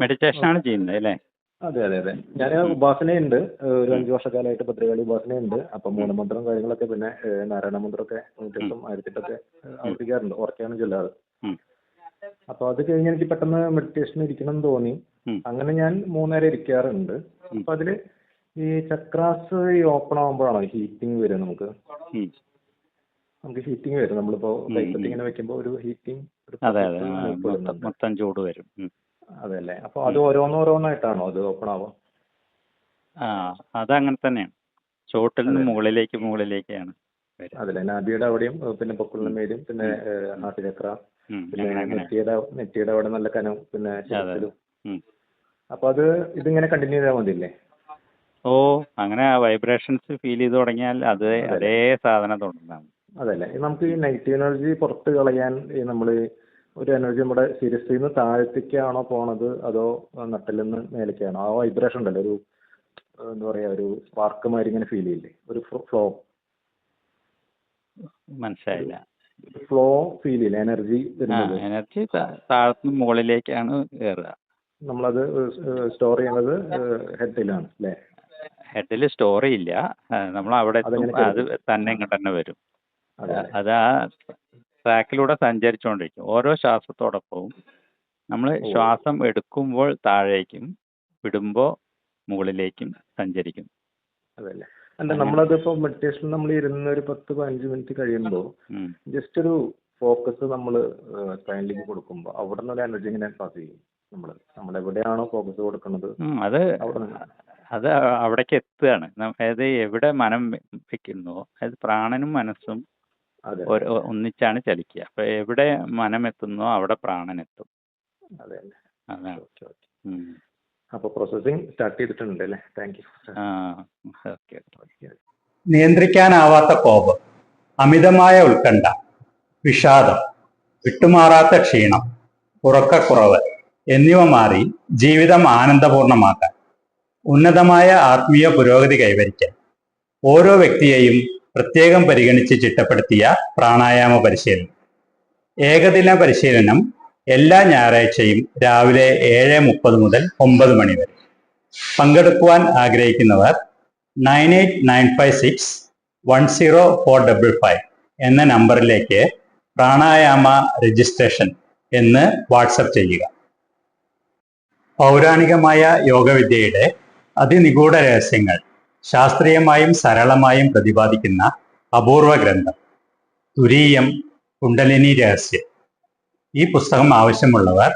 Meditation ആണ് ചെയ്യുന്നത് അല്ലേ? അതെ അതെ അതെ. ഞാൻ ഉപാസനയുണ്ട്. ഉണ്ട് ഒരു അഞ്ച് വർഷക്കാലമായിട്ട് ഭദ്രകാളി ഉപാസനയുണ്ട്. അപ്പൊ മൂലമന്ത്രം കാര്യങ്ങളൊക്കെ പിന്നെ നാരായണ മന്ത്രമൊക്കെ നൂറ്റെട്ടും ആയിരത്തെട്ടൊക്കെ ആവർത്തിക്കാറുണ്ട് ഓർക്കാണ് ചൊല്ലാറ്. അപ്പൊ അത് കഴിഞ്ഞ് എനിക്ക് പെട്ടെന്ന് മെഡിറ്റേഷൻ ഇരിക്കണം എന്ന് തോന്നി. അങ്ങനെ ഞാൻ മൂന്നേരം ഇരിക്കാറുണ്ട്. അപ്പൊ അതിൽ ഈ ചക്രാസ് ഈ ഓപ്പൺ ആകുമ്പോഴാണോ ഹീറ്റിംഗ് വരിക നമുക്ക്? നമുക്ക് ഹീറ്റിംഗ് വരും. നമ്മളിപ്പോ കൈപ്പത്തി. ഇങ്ങനെ വെക്കുമ്പോ ഒരു ഹീറ്റിംഗ് മൊത്തം ചൂട് വരും. ഉം. അപ്പോൾ അത് ഓരോന്നോരോന്നായിട്ടാണോ അത് ഓപ്പൺ ആവുക ആ അതങ്ങനെ തന്നെയാണ്. ചോട്ടിൽ നിന്ന് മുകളിലേക്ക് മുകളിലേക്കാണ് അതല്ലേ. നാഭിയുടെ അവിടെയും പിന്നെ പൊക്കിളിന് മേലെയും പിന്നെ ഹാർട്ട് ചക്ര പിന്നെ നെറ്റിയുടെ നെറ്റിയുടെ അവിടെ നല്ല കനം പിന്നെ ശരീരത്തിലും അപ്പൊ അത് ഇതിങ്ങനെ കണ്ടിന്യൂ ചെയ്താൽ മതിയല്ലേ? ഓ അങ്ങനെ വൈബ്രേഷൻസ് ഫീൽ ചെയ്ത് തുടങ്ങിയാൽ അത് അതേ സാധനം തുടങ്ങാം. അതല്ലേ. നമുക്ക് ഈ നെഗറ്റീവ് എനർജി പുറത്ത് കളയാൻ നമ്മൾ ഒരു എനർജി നമ്മുടെ ശിരസിൽ നിന്ന് താഴത്തേക്കാണോ പോണത്? അതോ നട്ടിൽ നിന്ന് മേലേക്കാണോ? ആ വൈബ്രേഷൻ ഉണ്ടല്ലോ ഒരു എന്താ പറയാ ഒരു സ്പാർക്ക് മാതിരി ഇങ്ങനെ ഫീൽ ചെയ്യില്ലേ? ഒരു ഫ്ലോ മനസ്സിലായില്ല. ഫ്ലോ ഫീൽ ചെയ്യില്ല? എനർജി എനർജി താഴത്തുനിന്ന് മുകളിലേക്കാണ് കയറുക നമ്മളത് സ്റ്റോർ ചെയ്യുന്നത് ഹെഡിലാണ് അല്ലേ? ഹെഡിൽ സ്റ്റോർ ഇല്ല നമ്മൾ അവിടെ അത് തന്നെ ഇങ്ങോട്ട് തന്നെ വരും. അതെ. അത് ആ ട്രാക്കിലൂടെ സഞ്ചരിച്ചുകൊണ്ടിരിക്കും ഓരോ ശ്വാസത്തോടൊപ്പവും നമ്മൾ ശ്വാസം എടുക്കുമ്പോൾ താഴേക്കും വിടുമ്പോൾ മുകളിലേക്കും സഞ്ചരിക്കും. അതല്ലേ. അല്ല നമ്മളതിപ്പോ മെഡിറ്റേഷൻ നമ്മൾ ഇരുന്ന് ഒരു പത്ത് പതിനഞ്ച് മിനിറ്റ് കഴിയുമ്പോൾ ജസ്റ്റ് ഒരു ഫോക്കസ് നമ്മൾ സ്പൈനിലേക്ക് കൊടുക്കുമ്പോൾ അവിടെ നിന്ന് ഒരു എനർജി ഇങ്ങനെ പാസ് ചെയ്യും നമ്മൾ നമ്മൾ എവിടെയാണോ ഫോക്കസ് കൊടുക്കുന്നത് അത് അത് അവിടേക്ക് എത്തുകയാണ്. അതായത് എവിടെ മനം വെക്കുന്നു അതായത് പ്രാണനും മനസ്സും ഒന്നിച്ചാണ് ചലിക്കുക. അപ്പൊ എവിടെ മനം എത്തുന്നോ അവിടെ പ്രാണൻ എത്തും അതെ. അതാണ്. അപ്പൊ പ്രോസസ്സിംഗ് സ്റ്റാർട്ട് ചെയ്തിട്ടുണ്ട് അല്ലേ താങ്ക് യു ആ ഓക്കെ. നിയന്ത്രിക്കാനാവാത്ത കോപം അമിതമായ ഉത്കണ്ഠ വിഷാദം വിട്ടുമാറാത്ത ക്ഷീണം ഉറക്കക്കുറവ് എന്നിവ മാറി ജീവിതം ആനന്ദപൂർണമാക്കാൻ ഉന്നതമായ ആത്മീയ പുരോഗതി കൈവരിക്കാൻ ഓരോ വ്യക്തിയെയും പ്രത്യേകം പരിഗണിച്ച് ചിട്ടപ്പെടുത്തിയ പ്രാണായാമ പരിശീലനം. ഏകദിന പരിശീലനം എല്ലാ ഞായറാഴ്ചയും രാവിലെ ഏഴ് മുപ്പത് മുതൽ ഒമ്പത് മണി വരെ. പങ്കെടുക്കുവാൻ ആഗ്രഹിക്കുന്നവർ nine eight nine five six one zero four double five എന്ന നമ്പറിലേക്ക് പ്രാണായാമ രജിസ്ട്രേഷൻ എന്ന് വാട്സപ്പ് ചെയ്യുക. പൗരാണികമായ യോഗവിദ്യയുടെ അതിനിഗൂഢ രഹസ്യങ്ങൾ ശാസ്ത്രീയമായും സരളമായും പ്രതിപാദിക്കുന്ന അപൂർവ ഗ്രന്ഥം തുരീയം കുണ്ടലിനി രഹസ്യം. ഈ പുസ്തകം ആവശ്യമുള്ളവർ